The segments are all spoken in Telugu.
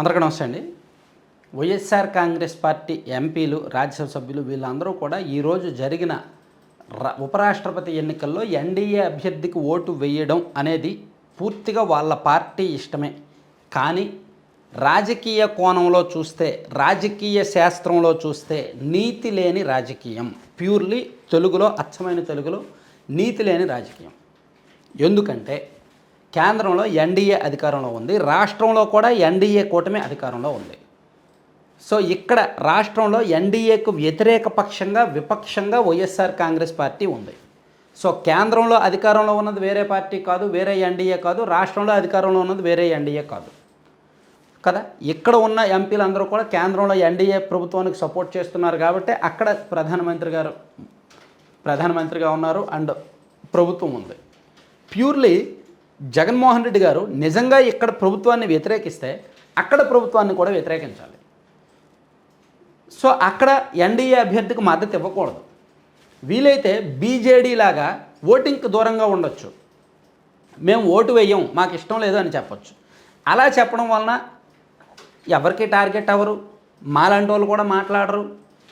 అందరికీ నమస్తే అండి. వైఎస్ఆర్ కాంగ్రెస్ పార్టీ ఎంపీలు రాజ్యసభ సభ్యులు వీళ్ళందరూ కూడా ఈరోజు జరిగిన ర ఉపరాష్ట్రపతి ఎన్నికల్లో ఎన్డీఏ అభ్యర్థికి ఓటు వేయడం అనేది పూర్తిగా వాళ్ళ పార్టీ ఇష్టమే. కానీ రాజకీయ కోణంలో చూస్తే రాజకీయ శాస్త్రంలో చూస్తే నీతి లేని రాజకీయం. ప్యూర్లీ తెలుగులో అచ్చమైన తెలుగులో నీతి లేని రాజకీయం. ఎందుకంటే కేంద్రంలో ఎన్డీఏ అధికారంలో ఉంది. రాష్ట్రంలో కూడా ఎన్డీఏ కూటమి అధికారంలో ఉంది. సో ఇక్కడ రాష్ట్రంలో ఎన్డీఏకు వ్యతిరేక పక్షంగా విపక్షంగా వైఎస్ఆర్ కాంగ్రెస్ పార్టీ ఉంది. సో కేంద్రంలో అధికారంలో ఉన్నది వేరే పార్టీ కాదు వేరే ఎన్డీఏ కాదు రాష్ట్రంలో అధికారంలో ఉన్నది వేరే ఎన్డీఏ కాదు. కదా? ఇక్కడ ఉన్న ఎంపీలందరూ కూడా కేంద్రంలో ఎన్డీఏ ప్రభుత్వానికి సపోర్ట్ చేస్తున్నారు కాబట్టి అక్కడ ప్రధానమంత్రి గారు ప్రధానమంత్రిగా ఉన్నారు అండ్ ప్రభుత్వం ఉంది. ప్యూర్లీ జగన్మోహన్ రెడ్డి గారు నిజంగా ఇక్కడ ప్రభుత్వాన్ని వ్యతిరేకిస్తే అక్కడ ప్రభుత్వాన్ని కూడా వ్యతిరేకించాలి. సో అక్కడ ఎన్డీఏ అభ్యర్థికి మద్దతు ఇవ్వకూడదు. వీలైతే బీజేడీ లాగా ఓటింగ్కి దూరంగా ఉండొచ్చు. మేము ఓటు వేయం మాకు ఇష్టం లేదు అని చెప్పొచ్చు. అలా చెప్పడం వలన ఎవరికి టార్గెట్ అవ్వరు? మాలాంటి వాళ్ళు కూడా మాట్లాడరు.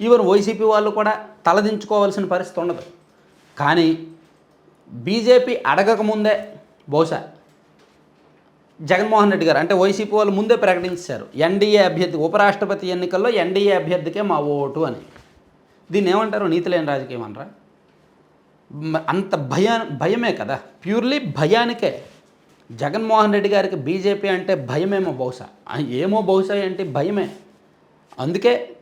ఈవెన్ వైసీపీ వాళ్ళు కూడా తలదించుకోవాల్సిన పరిస్థితి ఉండదు. కానీ బీజేపీ అడగకముందే బహుశా. జగన్మోహన్ రెడ్డి గారు అంటే వైసీపీ వాళ్ళు ముందే ప్రకటించారు ఎన్డీఏ అభ్యర్థి ఉపరాష్ట్రపతి ఎన్నికల్లో ఎన్డీఏ అభ్యర్థికే మా ఓటు అని. దీన్ని ఏమంటారు? నీతి లేని రాజకీయం అనరా? అంత భయా భయమే కదా? ప్యూర్లీ భయానికే. జగన్మోహన్ రెడ్డి గారికి బీజేపీ అంటే భయమేమో బహుశా. ఏమో బహుశా అంటే భయమే. అందుకే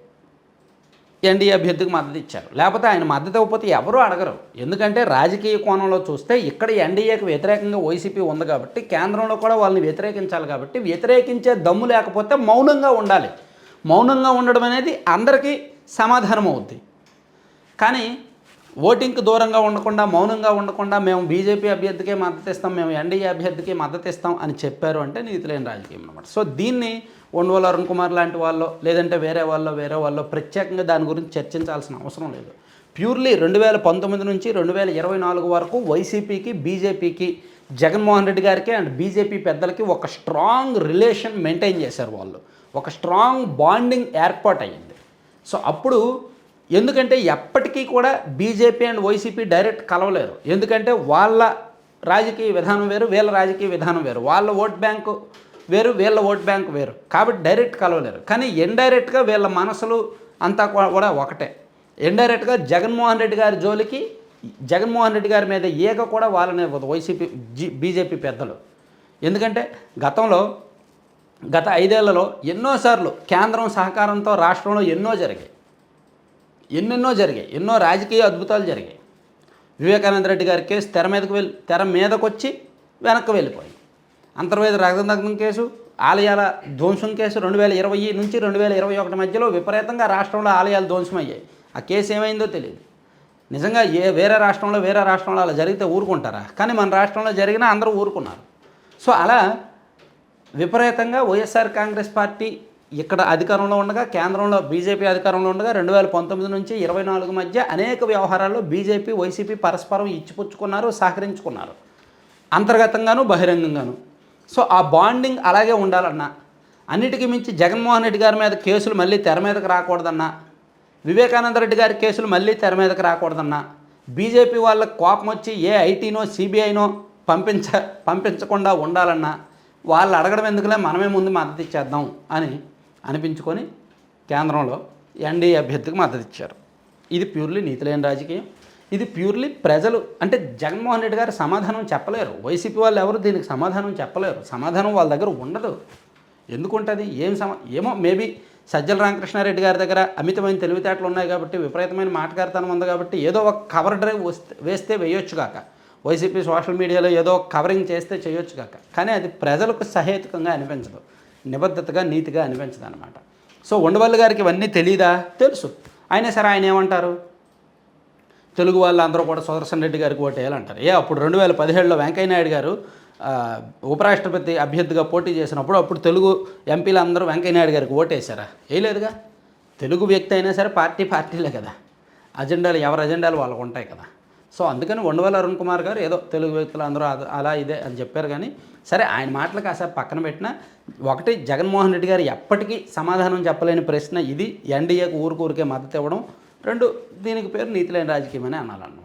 ఎన్డీఏ అభ్యర్థికి మద్దతు ఇచ్చారు. లేకపోతే ఆయన మద్దతు ఇవ్వకపోతే ఎవరూ అడగరు. ఎందుకంటే రాజకీయ కోణంలో చూస్తే ఇక్కడ ఎన్డీఏకి వ్యతిరేకంగా వైసీపీ ఉంది కాబట్టి కేంద్రంలో కూడా వాళ్ళని వ్యతిరేకించాలి కాబట్టి వ్యతిరేకించే దమ్ము లేకపోతే మౌనంగా ఉండాలి. మౌనంగా ఉండడం అనేది అందరికీ సమాధానం అవుద్ది. కానీ ఓటింగ్కి దూరంగా ఉండకుండా మౌనంగా ఉండకుండా మేము బీజేపీ అభ్యర్థికే మద్దతు ఇస్తాం మేము ఎన్డీఏ అభ్యర్థికి మద్దతు ఇస్తాం అని చెప్పారు అంటే నీతిలేని రాజకీయం అనమాట సో దీన్ని ఉండవల్ అరుణ్ కుమార్ లాంటి వాళ్ళు లేదంటే వేరే వాళ్ళు వేరే వాళ్ళు ప్రత్యేకంగా దాని గురించి చర్చించాల్సిన అవసరం లేదు. ప్యూర్లీ రెండు వేల పంతొమ్మిది నుంచి రెండు వేల ఇరవై నాలుగు వరకు వైసీపీకి బీజేపీకి జగన్మోహన్ రెడ్డి గారికి అండ్ బీజేపీ పెద్దలకి ఒక స్ట్రాంగ్ రిలేషన్ మెయింటైన్ చేశారు వాళ్ళు. ఒక స్ట్రాంగ్ బాండింగ్ ఏర్పాటు అయ్యింది సో అప్పుడు ఎందుకంటే ఎప్పటికీ కూడా బీజేపీ అండ్ వైసీపీ డైరెక్ట్ కలవలేరు. ఎందుకంటే వాళ్ళ రాజకీయ విధానం వేరు వీళ్ళ రాజకీయ విధానం వేరు. వాళ్ళ ఓట్ బ్యాంకు వేరు వీళ్ళ ఓట్ బ్యాంక్ వేరు. కాబట్టి డైరెక్ట్ కలవలేరు. కానీ ఇండైరెక్ట్గా వీళ్ళ మనసులు అంతా కూడా ఒకటే. ఇండైరెక్ట్గా జగన్మోహన్ రెడ్డి గారి జోలికి జగన్మోహన్ రెడ్డి గారి మీద ఈగ కూడా వాళ్ళనే ఇవ్వదు వైసీపీ జీ బీజేపీ పెద్దలు. ఎందుకంటే గతంలో గత ఐదేళ్ళలో ఎన్నోసార్లు కేంద్రం సహకారంతో రాష్ట్రంలో ఎన్నో జరిగాయి. ఎన్నెన్నో జరిగాయి ఎన్నో రాజకీయ అద్భుతాలు జరిగాయి. వివేకానంద రెడ్డి గారి కేసు తెర మీదకు వెళ్ళి తెర మీదకు వచ్చి వెనక్కి వెళ్ళిపోయింది. అంతర్వేద రక్తదగ్నం కేసు ఆలయాల ధ్వంసం కేసు రెండు వేల ఇరవై నుంచి రెండు వేల ఇరవై ఒకటి మధ్యలో విపరీతంగా రాష్ట్రంలో ఆలయాలు ధ్వంసమయ్యాయి. ఆ కేసు ఏమైందో తెలియదు. నిజంగా ఏ వేరే రాష్ట్రంలో వేరే రాష్ట్రంలో అలా జరిగితే ఊరుకుంటారా? కానీ మన రాష్ట్రంలో జరిగినా అందరూ ఊరుకున్నారు. సో అలా విపరీతంగా వైఎస్ఆర్ కాంగ్రెస్ పార్టీ ఇక్కడ అధికారంలో ఉండగా కేంద్రంలో బీజేపీ అధికారంలో ఉండగా రెండు వేల పంతొమ్మిది నుంచి ఇరవై నాలుగు మధ్య అనేక వ్యవహారాల్లో బీజేపీ వైసీపీ పరస్పరం ఇచ్చిపుచ్చుకున్నారు సహకరించుకున్నారు. అంతర్గతంగాను బహిరంగంగాను. సో ఆ బాండింగ్ అలాగే ఉండాలన్నా అన్నిటికీ మించి జగన్మోహన్ రెడ్డి గారి మీద కేసులు మళ్ళీ తెర మీదకి రాకూడదన్నా వివేకానంద రెడ్డి గారి కేసులు మళ్ళీ తెర మీదకి రాకూడదన్నా బీజేపీ వాళ్ళకి కోపం వచ్చి ఏ ఐటీనో సిబిఐనో పంపించ పంపించకుండా ఉండాలన్నా వాళ్ళు అడగడం ఎందుకులే మనమే ముందు మద్దతు ఇచ్చేద్దాం అని అనిపించుకొని కేంద్రంలో ఎన్డీఏ అభ్యర్థికి మద్దతు ఇచ్చారు ఇది ప్యూర్లీ నీతిలేని రాజకీయం. ఇది ప్యూర్లీ ప్రజలు అంటే జగన్మోహన్ రెడ్డి గారు సమాధానం చెప్పలేరు. వైసీపీ వాళ్ళు ఎవరు దీనికి సమాధానం చెప్పలేరు. సమాధానం వాళ్ళ దగ్గర ఉండదు. ఎందుకుంటుంది? ఏం సమా ఏమో మేబీ సజ్జల రామకృష్ణారెడ్డి గారి దగ్గర అమితమైన తెలివితేటలు ఉన్నాయి కాబట్టి విపరీతమైన మాటకారితనం ఉంది కాబట్టి ఏదో ఒక కవర్ డ్రైవ్ వస్తే వేస్తే వేయొచ్చు కాక. వైసీపీ సోషల్ మీడియాలో ఏదో కవరింగ్ చేస్తే చేయొచ్చు కాక. కానీ అది ప్రజలకు సహేతుకంగా అనిపించదు. నిబద్ధతగా నీతిగా అనిపించదనమాట సో ఉండవల్లి గారికి ఇవన్నీ తెలియదా తెలుసు. అయినా సరే ఆయన ఏమంటారు? తెలుగు వాళ్ళు అందరూ కూడా సుదర్శన్ రెడ్డి గారికి ఓటు వేయాలంటారు ఏ అప్పుడు రెండు వేల పదిహేడులో వెంకయ్యనాయుడు గారు ఉపరాష్ట్రపతి అభ్యర్థిగా పోటీ చేసినప్పుడు అప్పుడు తెలుగు ఎంపీలు అందరూ వెంకయ్యనాయుడు గారికి ఓటేశారా? వేయలేదుగా తెలుగు వ్యక్తి అయినా సరే పార్టీ పార్టీలే కదా. అజెండాలు ఎవరి అజెండాలు వాళ్ళకు ఉంటాయి కదా. సో అందుకని ఉండవల్లి అరుణ్ కుమార్ గారు ఏదో తెలుగు వ్యక్తులు అందరూ అలా ఇదే అని చెప్పారు కానీ సరే ఆయన మాటలు కాసేపు పక్కన పెట్టినా ఒకటి జగన్మోహన్ రెడ్డి గారు ఎప్పటికీ సమాధానం చెప్పలేని ప్రశ్న ఇది ఎన్డీఏకు ఊరికూరికే మద్దతు ఇవ్వడం. రెండు దీనికి పేరు నీతిలేని రాజకీయం అని అనాలన్నమాట.